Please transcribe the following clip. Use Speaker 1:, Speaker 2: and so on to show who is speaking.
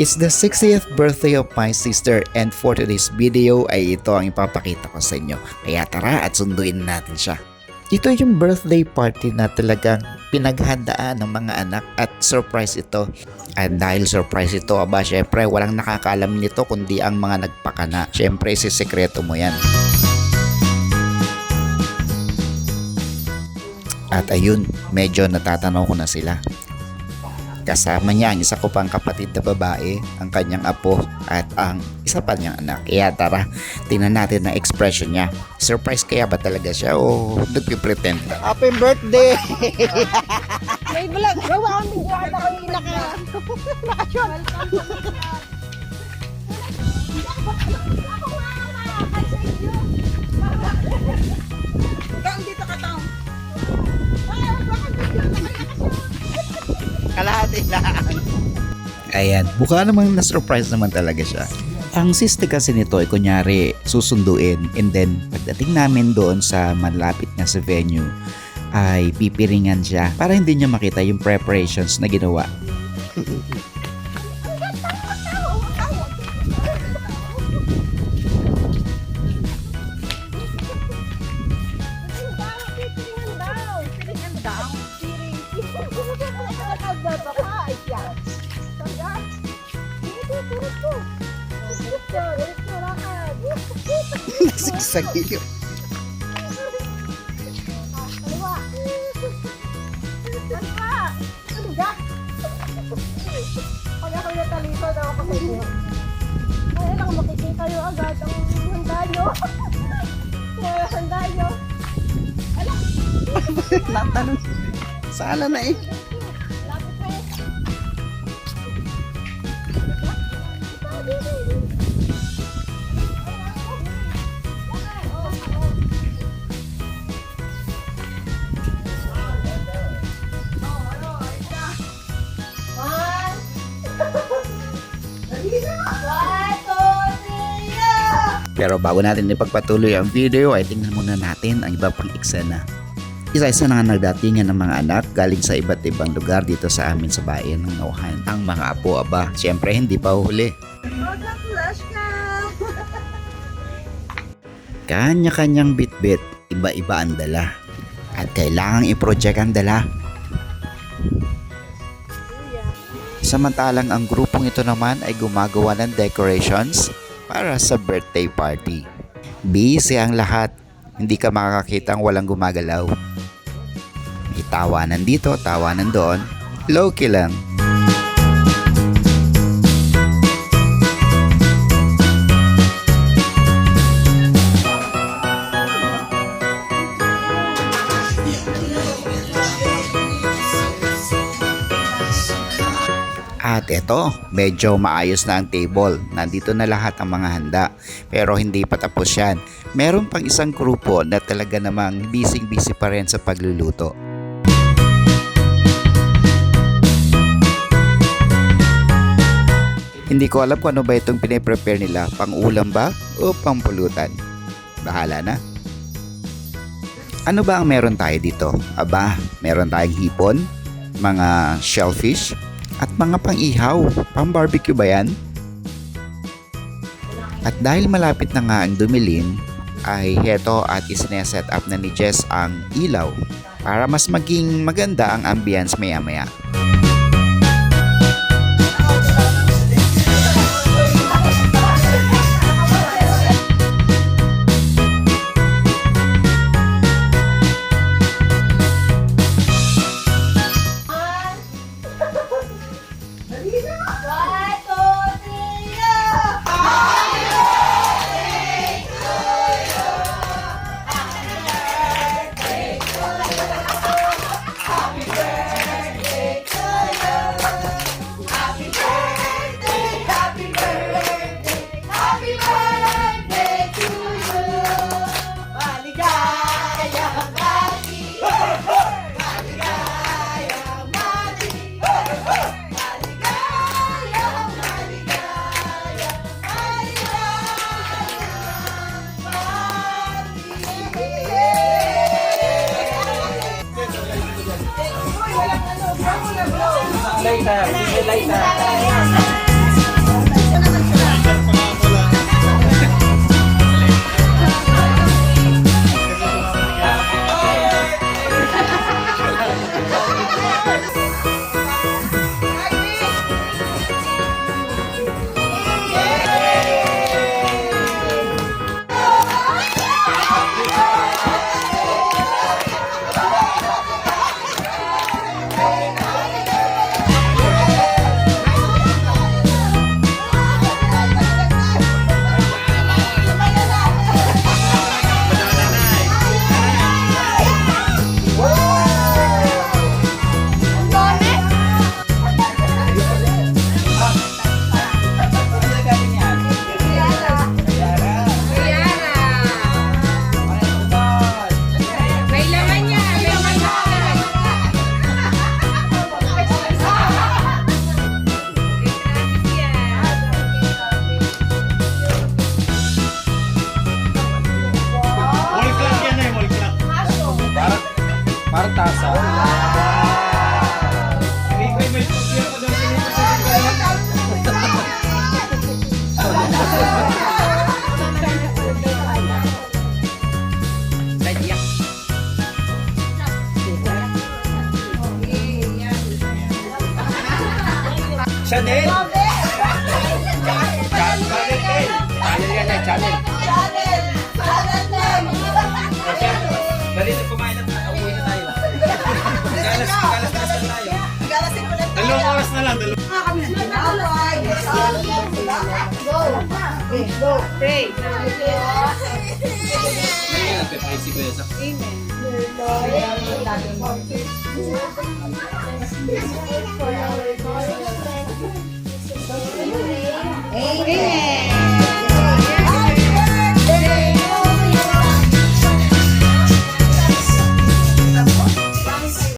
Speaker 1: It's the 60th birthday of my sister and for today's video ay ito ang ipapakita ko sa inyo. Kaya tara at sunduin natin siya. Ito yung birthday party na talagang pinaghandaan ng mga anak at surprise ito. At dahil surprise ito, aba syempre walang nakakaalam nito kundi ang mga nagpakana. Syempre si sekreto mo yan. At ayun, medyo natatanaw ko na sila. Kasama niya ang isa ko pang kapatid na babae, ang kanyang apo at ang isa pa niyang anak. Kaya tara, tingnan natin ang expression niya. Surprise kaya ba talaga siya o nagpipretend?
Speaker 2: Happy birthday!
Speaker 3: May vlog. Gawa kami dyan ako yung naka... Naka-short. Ikaw, dito ka tao.
Speaker 2: Kalahati lang.
Speaker 1: Ayan, mukha namang na-surprise naman talaga siya. Ang siste kasi nito ay kunyari susunduin and then pagdating namin doon sa malapit nga sa venue ay pipiringan siya para hindi niya makita yung preparations na ginawa.
Speaker 2: Nasigsag iyo.
Speaker 3: Pag ako natalito daw ako sa inyo. Ay, lang makikita nyo agad ang handa nyo. Kaya handa nyo.
Speaker 2: Natanong. Sala na eh.
Speaker 1: Pero bago natin ipagpatuloy ang video ay tingnan muna natin ang iba pang eksena. Isa-isa na nga nagdatingan ng mga anak galing sa iba't ibang lugar dito sa amin sa bayan ng Nauhan. Ang mga apo aba, syempre hindi pa huli. Kanya-kanyang bit-bit, iba-iba ang dala. At kailangang i-project ang dala. Samantalang ang grupong ito naman ay gumagawa ng decorations para sa birthday party. Busy ang lahat, hindi ka makakakita ang walang gumagalaw. May tawanan dito, tawanan doon, low-key lang. At eto, medyo maayos na ang table. Nandito na lahat ang mga handa. Pero hindi pa tapos yan. Meron pang isang grupo na talaga namang busy-busy pa rin sa pagluluto. Hindi ko alam kung ano ba itong piniprepare nila. Pang ulam ba o pang pulutan? Bahala na. Ano ba ang meron tayo dito? Aba, meron tayong hipon, mga shellfish, at mga pang-ihaw. Pang-barbecue ba yan? At dahil malapit na nga ang dumilim, ay heto at isineset up na ni Jess ang ilaw para mas maging maganda ang ambience maya-maya.
Speaker 2: Later. Later.
Speaker 4: Channel.
Speaker 2: Grabe.
Speaker 4: Channel. Channel yan eh. Channel.
Speaker 2: Channel name.
Speaker 4: Dali na kumain na tayo. Uwi na tayo. Galas, galas, galas na tayo. Dalawang oras na lang. Dalawang Ngayon, nagpe-pray si Kuya Zach.
Speaker 2: Amen. 我给你